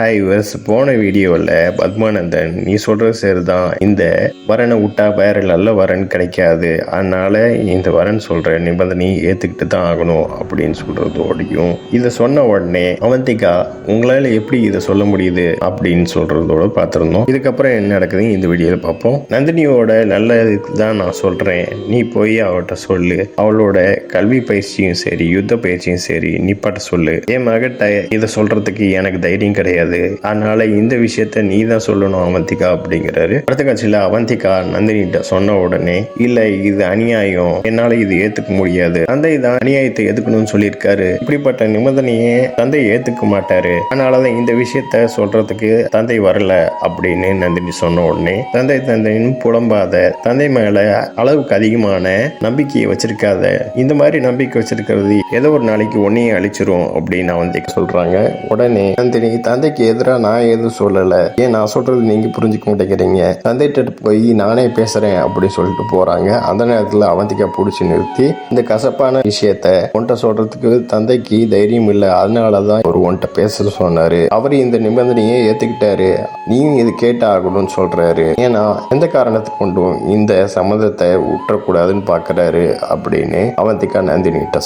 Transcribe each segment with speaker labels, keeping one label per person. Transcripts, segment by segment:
Speaker 1: Hi verse போன வீடியோவில் பத்மானந்தன் நீ சொல்கிறது சரிதான். இந்த வரனை விட்டா வேற நல்ல வரன் கிடைக்காது. அதனால் இந்த வரன் சொல்கிற நிபந்தனையை ஏற்றுக்கிட்டு தான் ஆகணும் அப்படின்னு சொல்கிறதோடையும் இதை சொன்ன உடனே அவந்திகா உங்களால் எப்படி இதை சொல்ல முடியுது அப்படின்னு சொல்கிறதோட பார்த்துருந்தோம். இதுக்கப்புறம் என்ன நடக்குதுன்னு இந்த வீடியோவில் பார்ப்போம். நந்தினியோட நல்ல தான் நான் சொல்கிறேன் நீ போய் அவட்ட சொல்லு. அவளோட கல்வி பயிற்சியும் சரி யுத்த பயிற்சியும் சரி நிப்பாட்ட சொல்லு. என் மகட்ட இதை சொல்கிறதுக்கு எனக்கு தைரியம் கிடையாது. அதனால இந்த விஷயத்த நீ தான் சொல்லணும் அவந்திகா அப்படிங்கிறாரு. அடுத்த காட்சியில் அவந்திகா நந்தினிகிட்ட சொன்ன உடனே இல்ல இது அநியாயம். என்னால இது ஏத்துக்க முடியாது. தந்தை தான் அநியாயத்தை எதுக்கணும்னு சொல்லியிருக்காரு. இப்படிப்பட்ட நிபந்தனையே தந்தை ஏத்துக்க மாட்டாரு. அதனாலதான் இந்த விஷயத்த சொல்றதுக்கு தந்தை வரல அப்படின்னு நந்தினி சொன்ன உடனே தந்தை தந்தைன்னு புலம்பாத தந்தை மேல அளவுக்கு அதிகமான நம்பிக்கையை வச்சிருக்காத. இந்த மாதிரி நம்பிக்கை வச்சிருக்கிறது ஏதோ ஒரு நாளைக்கு ஒன்னையும் அழிச்சிரும் அப்படின்னு அவந்திக்கு சொல்றாங்க. உடனே நந்தினி தந்தைக்கு எதிராக நான் எதுவும் சொல்லலை. ஏன் நான் சொல்கிறது நீங்கள் புரிஞ்சுக்க மாட்டேங்கிறீங்க? தந்தைகிட்ட போய் நானே பேசுகிறேன் அப்படின்னு சொல்லிட்டு போகிறாங்க அந்த நேரத்தில் அவந்திக்கா பிடிச்சி நிறுத்தி இந்த கசப்பான விஷயத்த உன்கிட்ட சொல்கிறதுக்கு தந்தைக்கு தைரியம் இல்லை. அதனால தான் ஒரு உன்கிட்ட பேச சொன்னார். அவர் இந்த நிபந்தனையை ஏற்றுக்கிட்டாரு நீயும் இது கேட்டாகணும்னு ஆகணும்னு ஏன்னா எந்த காரணத்துக்கு கொண்டும் இந்த சம்மதத்தை விட்டுறக்கூடாதுன்னு பார்க்குறாரு அப்படின்னு அவந்திகா நந்தினி கிட்ட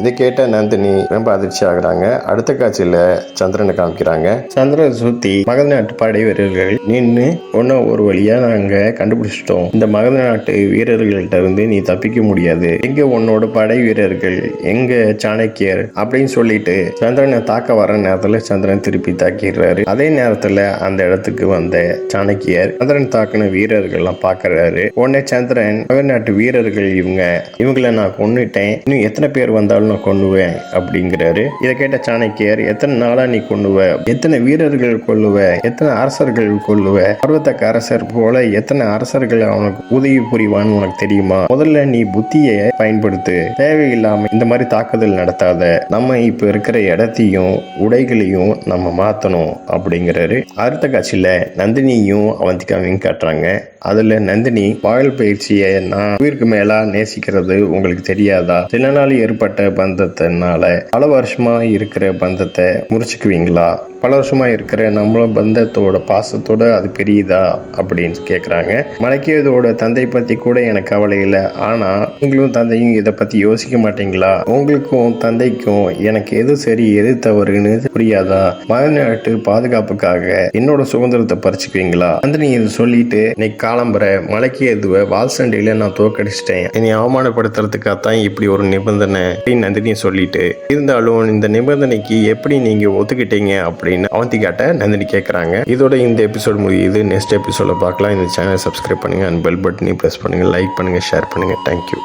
Speaker 1: இதை கேட்ட நந்தினி ரொம்ப அதிர்ச்சி ஆகுறாங்க. அடுத்த காட்சியில் சந்திரனை காமிக்கிறாங்க. சந்திர சுத்தி மகத நாட்டு படை வீரர்கள் நின்று ஒன்ன ஒரு வழியா நாங்க கண்டுபிடிச்சிட்டோம். இந்த மகத நாட்டு வீரர்கள்ட்ட இருந்து நீ தப்பிக்க முடியாது. எங்க உன்னோட படை வீரர்கள்? எங்க சாணக்கியர்? அப்படின்னு சொல்லிட்டு சந்திரனை தாக்க வர நேரத்துல சந்திரன் திருப்பி தாக்கிடுறாரு. அதே நேரத்துல அந்த இடத்துக்கு வந்த சாணக்கியர் சந்திரன் தாக்கின வீரர்கள்லாம் பாக்குறாரு. உடனே சந்திரன் மகத நாட்டு வீரர்கள் இவங்க. இவங்களை நான் கொன்னுட்டேன். இன்னும் எத்தனை பேர் வந்தாலும் நான் கொன்னுவேன். அப்படிங்கிறாரு. இதை கேட்ட சாணக்கியர் எத்தனை நாளா நீ கொண்டுவ எத்தனை வீரர்கள் கொள்ளுவ எத்தனை அரசர்கள் கொள்ளுவ பர்வத்தக்க அரசர் போல எத்தனை அரசர்கள் அவனுக்கு உதவி புரிவான்னு உனக்கு தெரியுமா? முதல்ல நீ புத்தியை பயன்படுத்து. தேவையில்லாம இந்த மாதிரி தாக்குதல் நடத்தாத. நம்ம இப்ப இருக்கிற இடத்தையும் உடைகளையும் நம்ம மாத்தணும் அப்படிங்கிறாரு. அடுத்த காட்சியில நந்தினியும் அவந்திகாவையும் காட்டுறாங்க. அதுல நந்தினி பாயல் பயிற்சியை நான் உயிருக்கு மேலா நேசிக்கிறது உங்களுக்கு தெரியாதா? சில நாள் ஏற்பட்ட பந்தத்தினால பல வருஷமா இருக்கிற பந்தத்தை முறிச்சுக்குவீங்களா? பல வருஷமா இருக்கிற நம்மளும் பந்தத்தோட பாசத்தோட அது பெரியதா அப்படின்னு கேட்குறாங்க மலைக்கியதோட தந்தை பற்றி கூட எனக்கு கவலை இல்லை. ஆனால் நீங்களும் தந்தையும் இதை பற்றி யோசிக்க மாட்டீங்களா? உங்களுக்கும் தந்தைக்கும் எனக்கு எது சரி எது தவறுன்னு புரியாதா? மதநாட்டு பாதுகாப்புக்காக என்னோட சுதந்திரத்தை பறிச்சுக்குவீங்களா? அந்த நீ இதை சொல்லிட்டு இன்னைக்கு காலம்புற. மலைக்கு எதுவ வால் சண்டையில நான் தோக்கடிச்சிட்டேன் என்னை அவமானப்படுத்துறதுக்காகத்தான் இப்படி ஒரு நிபந்தனை அப்படின்னு நந்தினி சொல்லிட்டு இருந்தாலும் இந்த நிபந்தனைக்கு எப்படி நீங்கள் ஒத்துக்கிட்டீங்க? அப்படின்னு அவந்திகாட்ட நந்தினி கேட்குறாங்க இதோட இந்த எபிசோட் முடியுது. நெக்ஸ்ட் எபிசோட பார்க்கலாம். இந்த சேனலை சப்ஸ்கிரைப் பண்ணுங்க. அண்ட் பெல் பட்டனையும் ப்ரெஸ் பண்ணுங்க. லைக் பண்ணுங்க. ஷேர் பண்ணுங்க. Thank you